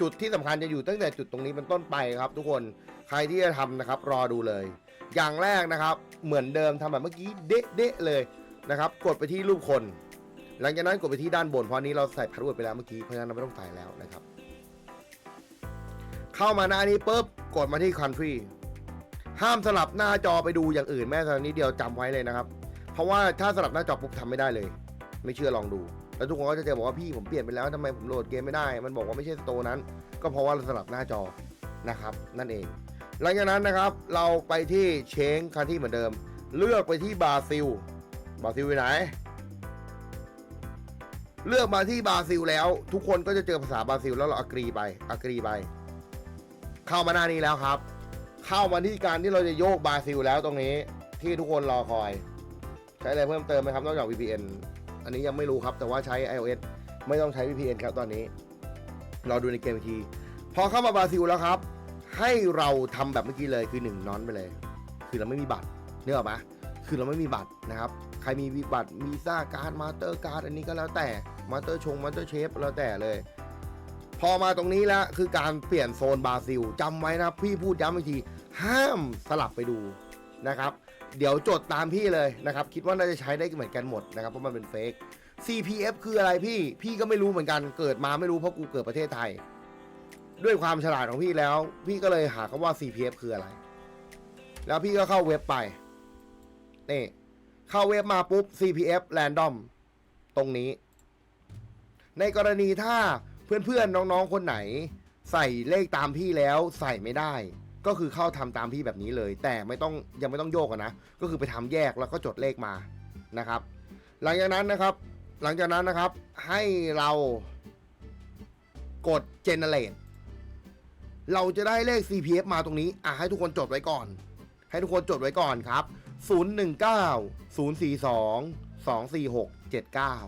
จุดที่สำคัญจะอยู่ตั้งแต่จุดตรงนี้เป็นต้นไปครับ ทุกคนใครที่จะทำนะครับ รอดูเลย อย่างแรกนะครับ เหมือนเดิมทำแบบเมื่อกี้เด๊ะเดะเลยนะครับ กดไปที่รูปคน หลังจากนั้นกดไปที่ด้านบนเพราะนนี้เราใส่พาสเวิร์ดไปแล้วเมื่อกี้เพราะฉะนั้นเราไม่ต้องใส่แล้วนะครับ เข้ามาหน้านี้ปุ๊บกดมาที่ country ห้ามสลับหน้าจอไปดูอย่างอื่นแม้แต่นิดเดียวจำไว้เลยนะครับ เพราะว่าถ้าสลับหน้าจอปุ๊บทำไม่ได้เลย ไม่เชื่อลองดู แล้วทุกคนก็จะเจอบอกว่าพี่ผมเปลี่ยนไปแล้วทำไมผมโหลดเกมไม่ได้ มันบอกว่าไม่ใช่สโตร์นั้น ก็เพราะว่าเราสลับหน้าจอนะครับ นั่นเอง หลังจากนั้นนะครับเราไปที่เชงคันที่เหมือนเดิม เลือกไปที่บราซิลบราซิลอยู่ไหน เลือกมาที่บราซิลแล้ว ทุกคนก็จะเจอภาษาบราซิลแล้วเราอักรีไปอักรีไป เข้ามาหน้านี้แล้วครับ เข้ามาที่การที่เราจะโยกบราซิลแล้วตรงนี้ที่ทุกคนรอคอย ใช้อะไรเพิ่มเติมไหมครับนอกจาก VPN อันนี้ยังไม่รู้ครับ แต่ว่าใช้ iOS ไม่ต้องใช้ VPN ครับตอนนี้ เราดูในเกมอีกที พอเข้ามาบราซิลแล้วครับ ให้เราทำแบบเมื่อกี้เลยคือ1นอนไปเลย คือเราไม่มีบัตรเนื้ออกไหมคือเราไม่มีบัตรนะครับ ใครมีบัตรมีซ่าการ์ดมาสเตอร์การ์ดอันนี้ก็แล้วแต่มาสเตอร์ชงมาสเตอร์เชฟแล้วแต่เลย พอมาตรงนี้แล้วคือการเปลี่ยนโซนบราซิลจำไว้นะพี่พูดย้ำอีกทีห้ามสลับไปดูนะครับ เดี๋ยวจดตามพี่เลยนะครับ คิดว่าน่าจะใช้ได้เหมือนกันหมดนะครับ เพราะมันเป็นเฟก CPF คืออะไรพี่ พี่ก็ไม่รู้เหมือนกัน เกิดมาไม่รู้เพราะกูเกิดประเทศไทย ด้วยความฉลาดของพี่แล้ว พี่ก็เลยหาคำว่า CPF คืออะไร แล้วพี่ก็เข้าเว็บไป นี่ เข้าเว็บมาปุ๊บ CPF Random ตรงนี้ ในกรณีถ้าเพื่อนๆ น้องๆ คนไหน ใส่เลขตามพี่แล้วใส่ไม่ได้ ก็คือเข้าทำตามพี่แบบนี้เลย แต่ไม่ต้องยังไม่ต้องโยกนะ ก็คือไปทำแยกแล้วก็จดเลขมานะครับ หลังจากนั้นนะครับ หลังจากนั้นนะครับให้เรากด generate เราจะได้เลข CPF มาตรงนี้อะให้ทุกคนจดไว้ก่อน ให้ทุกคนจดไว้ก่อนครับ 019 042 246 79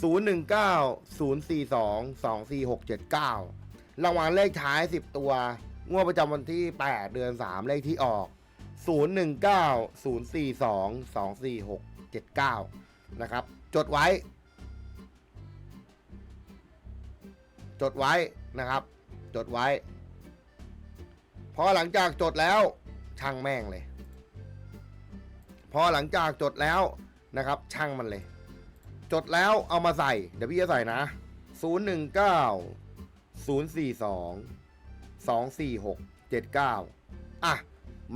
019 042 246 79 รางวัลเลขท้าย 10 ตัว งวดประจำวันที่ 8 เดือน 3 เลขที่ออก 019 042 246 79 นะครับ จดไว้ จดไว้นะครับ จดไว้ พอหลังจากจดแล้วช่างแม่งเลย พอหลังจากจดแล้วนะครับ ช่างมันเลย จดแล้วเอามาใส่ เดี๋ยวพี่จะใส่นะ 019 042 246 79 อะ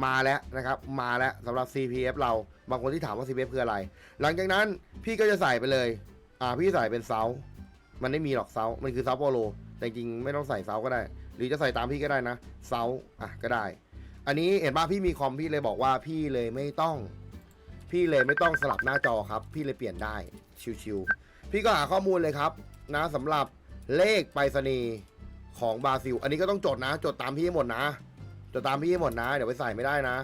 มาแล้วนะครับ มาแล้วสำหรับ CPF เรา บางคนที่ถามว่า CPF คืออะไร หลังจากนั้นพี่ก็จะใส่ไปเลย อ่า พี่ใส่เป็นเซา มันไม่มีหรอกเซา มันคือเซาโปโล แต่จริงไม่ต้องใส่เซาก็ได้ หรือจะใส่ตามพี่ก็ได้นะ เซา อะ ก็ได้ อันนี้เห็นป่ะพี่มีคอมพี่เลยบอกว่าพี่เลยไม่ต้อง พี่เลยไม่ต้องสลับหน้าจอครับ พี่เลยเปลี่ยนได้ ชิวๆพี่ก็หาข้อมูลเลยครับ นะสำหรับเลขไปรษณีย์ ของบราซิล อันนี้ก็ต้องจดนะ จดตามพี่ให้หมดนะ จดตามพี่ให้หมดนะ เดี๋ยวไปใส่ไม่ได้นะ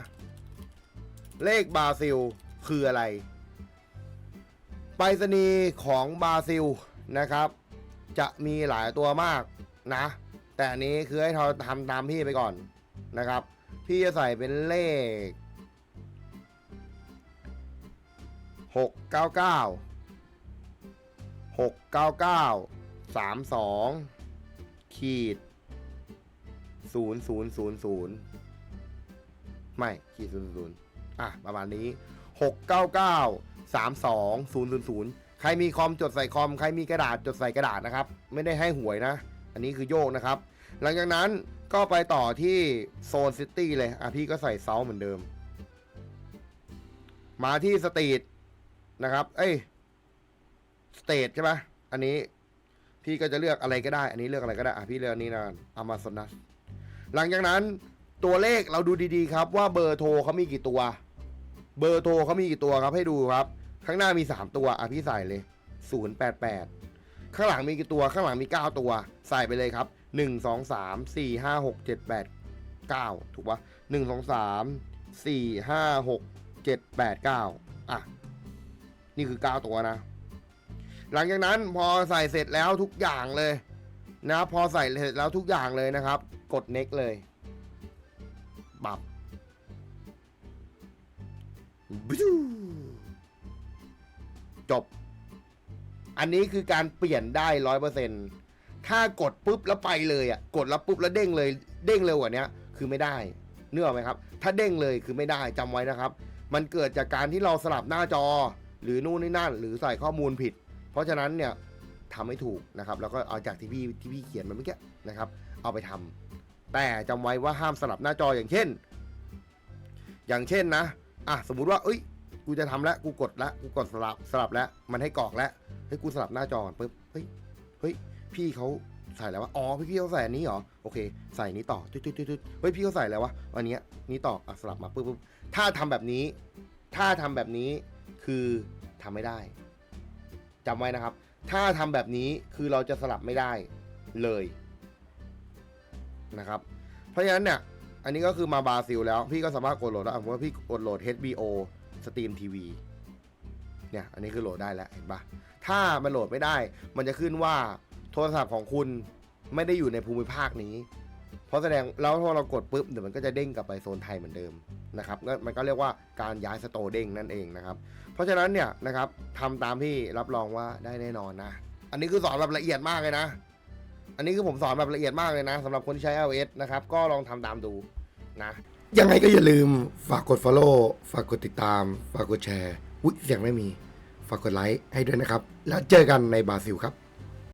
เลขบราซิลคืออะไร ไปรษณีย์ของบราซิลนะครับ จะมีหลายตัวมากนะ แต่อันนี้คือให้เราทำตามพี่ไปก่อนนะครับ พี่จะใส่เป็นเลข 699 699 32 ขีดศูนย์ศูนย์ศูนย์ศูนย์ไม่ขีดศูนย์ศูนย์อะ ประมาณนี้หกเก้าเก้าสามสองศูนย์ศูนย์ศูนย์ใครมีคอมจดใส่คอม ใครมีกระดาษจดใส่กระดาษนะครับ ไม่ได้ให้หวยนะ อันนี้คือโยกนะครับ หลังจากนั้นก็ไปต่อที่โซนซิตี้เลย อะ พี่ก็ใส่เซาเหมือนเดิม มาที่สตรีทนะครับ เอ้ย สเตทใช่ไหมอันนี้ พี่ก็จะเลือกอะไรก็ได้ อันนี้เลือกอะไรก็ได้อะพี่เลือกอันนี้นะอามา z นัสหลังจากนั้นตัวเลขเราดูดีๆครับ ว่าเบอร์โทรเขามีกี่ตัว เบอร์โทรเขามีกี่ตัวครับให้ดูครับ ข้างหน้ามี 3 ตัวอะพี่ใส่เลย 088 ข้างหลังมีกี่ตัว ข้างหลังมี 9 ตัว ใส่ไปเลยครับ 1 2 3 4 5 6 7 8 9 ถูกปะ1 2 3 4 5 6 7 8 9 อะ นี่คือ 9 ตัวนะ หลังจากนั้นพอใส่เสร็จแล้วทุกอย่างเลยนะครับพอใส่เสร็จแล้วทุกอย่างเลยนะครับ กด next เลยบับบิวจบ อันนี้คือการเปลี่ยนได้ร้อยเปอร์เซ็นต์ถ้ากดปุ๊บแล้วไปเลยอะ กดแล้วปุ๊บแล้วเด้งเลย เด้งเร็วกว่านี้คือไม่ได้เนื้อไหมครับ ถ้าเด้งเลยคือไม่ได้จำไว้นะครับ มันเกิดจากการที่เราสลับหน้าจอ หรือนู่นนี่นั่น หรือใส่ข้อมูลผิด ราะฉะนั้นเนี่ยทำให้ถูกนะครับ แล้วก็เอาจากที่พี่ที่พี่เขียนมาเมื่อกี้นะครับ เอาไปทำแต่จำไว้ว่าห้ามสลับหน้าจออย่างเช่น อย่างเช่นนะอะสมมุติว่าเอ้ย กูจะทำแล้วกูกดแล้วกูกดสลับสลับแล้วมันให้กรอกแล้วเฮ้ยกูสลับหน้าจอก่อนปุ๊บเฮ้ยเฮ้ยพี่เขาใส่แล้ววะ อ๋อ พี่พี่เขาใส่อันนี้เหรอ โอเค ใส่นี้ต่อตุ๊ดตุ๊ดตุ๊ดตุ๊ดเฮ้ย พี่เขาใส่แล้ววะ อันเนี้ยนี้ต่ออะสลับมาปุ๊บปุ๊บถ้าทำแบบนี้ ถ้าทำแบบนี้ คือทำไม่ได้ จำไว้นะครับ ถ้าทำแบบนี้คือเราจะสลับไม่ได้เลยนะครับ เพราะฉะนั้นเนี่ยอันนี้ก็คือมาบราซิลแล้วพี่ก็สามารถกดโหลดได้ผมว่าพี่กดโหลด HBO สตรีมทีวีเนี่ย อันนี้คือโหลดได้แล้วเห็นปะถ้ามันโหลดไม่ได้ มันจะขึ้นว่าโทรศัพท์ของคุณไม่ได้อยู่ในภูมิภาคนี้ เพราะแสดงแล้วพอเรากดปุ๊บเดี๋ยวมันก็จะเด้งกลับไปโซนไทยเหมือนเดิมนะครับก็มันก็เรียกว่าการย้ายสโตเด้งนั่นเองนะครับ เพราะฉะนั้นเนี่ยนะครับทำตามที่รับรองว่าได้แน่นอนนะ อันนี้คือสอนแบบละเอียดมากเลยนะ อันนี้คือผมสอนแบบละเอียดมากเลยนะสำหรับคนที่ใช้ iOS นะครับก็ลองทำตามดูนะยังไงก็อย่าลืมฝากกด Follow ฝากกดติดตาม ฝากกดแชร์ อุ๊ยเสียงไม่มี ฝากกดไลค์ให้ด้วยนะครับ แล้วเจอกันในบราซิลครับ